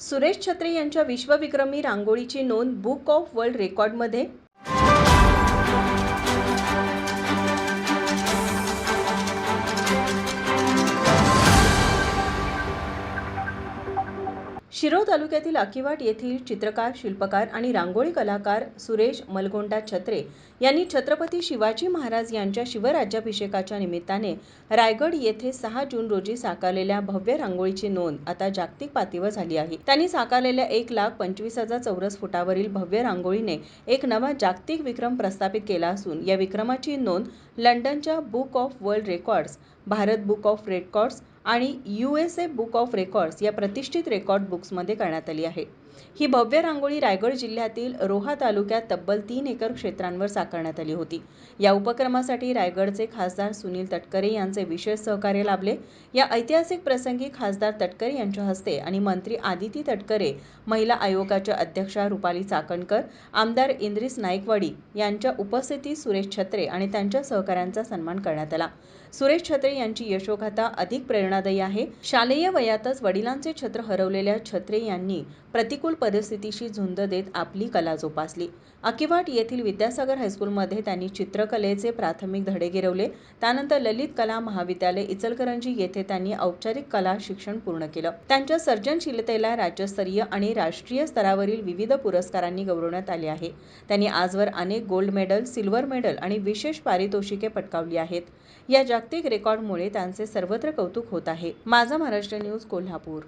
सुरेश छत्री यांच्या विश्वविक्रमी रांगोळीची नोंद बुक ऑफ वर्ल्ड रेकॉर्डमध्ये? शिरोळ तालुक्यातील अकिवाट येथील चित्रकार शिल्पकार आणि रांगोळी कलाकार सुरेश मलगोंडा छत्रे यांनी छत्रपती शिवाजी महाराज यांच्या शिवराज्याभिषेकाच्या निमित्ताने रायगड येथे सहा जून रोजी साकारलेल्या भव्य रांगोळीची नोंद आता जागतिक पातळीवर झाली आहे. त्यांनी साकारलेल्या एक लाख पंचवीस हजार चौरस फुटावरील भव्य रांगोळीने एक नवा जागतिक विक्रम प्रस्थापित केला असून या विक्रमाची नोंद लंडनच्या book of world records Bharat book of records आणि U S A book of records या प्रतिष्ठित रेकॉर्ड बुक्समध्ये करण्यात आली आहे. ही भव्य रांगोळी रायगड जिल्ह्यातील रोहा तालुक्यात तब्बल तीन एकर क्षेत्रांवर साकारण्यात आली होती. या उपक्रमासाठी रायगडचे खासदार सुनील तटकरे यांचे विशेष सहकार्य लाभले. या ऐतिहासिक प्रसंगी खासदार तटकरे यांच्या हस्ते आणि मंत्री आदिती तटकरे महिला आयोगाच्या अध्यक्षा रुपाली चाकणकर आमदार इंद्रिस नाईकवाडी यांच्या उपस्थितीत सुरेश छत्रे आणि त्यांच्या सहकाऱ्यांचा सन्मान करण्यात आला. सुरेश छत्रे यांची यशोगाथा अधिक प्रेरणादायी आहे. शालेय वयातच वडिलांचे छत्र हरवलेल्या छत्रे यांनी प्रति प्रतिकूल परिस्थितीशी झुंज देत आपली कला जोपासली. अकिवाट येथील विद्यासागर हायस्कूलमध्ये त्यांनी चित्रकलेचे प्राथमिक धडे गिरवले. त्यानंतर ललित कला महाविद्यालय इचलकरंजी येथे त्यांनी औपचारिक कला शिक्षण पूर्ण केलं. त्यांच्या सर्जनशीलतेला राज्यस्तरीय आणि राष्ट्रीय स्तरावरील विविध पुरस्कारांनी गौरवण्यात आले आहे. त्यांनी आजवर अनेक गोल्ड मेडल सिल्वर मेडल आणि विशेष पारितोषिके पटकावली आहेत. या जागतिक रेकॉर्डमुळे त्यांचे सर्वत्र कौतुक होत आहे. माझा महाराष्ट्र न्यूज कोल्हापूर.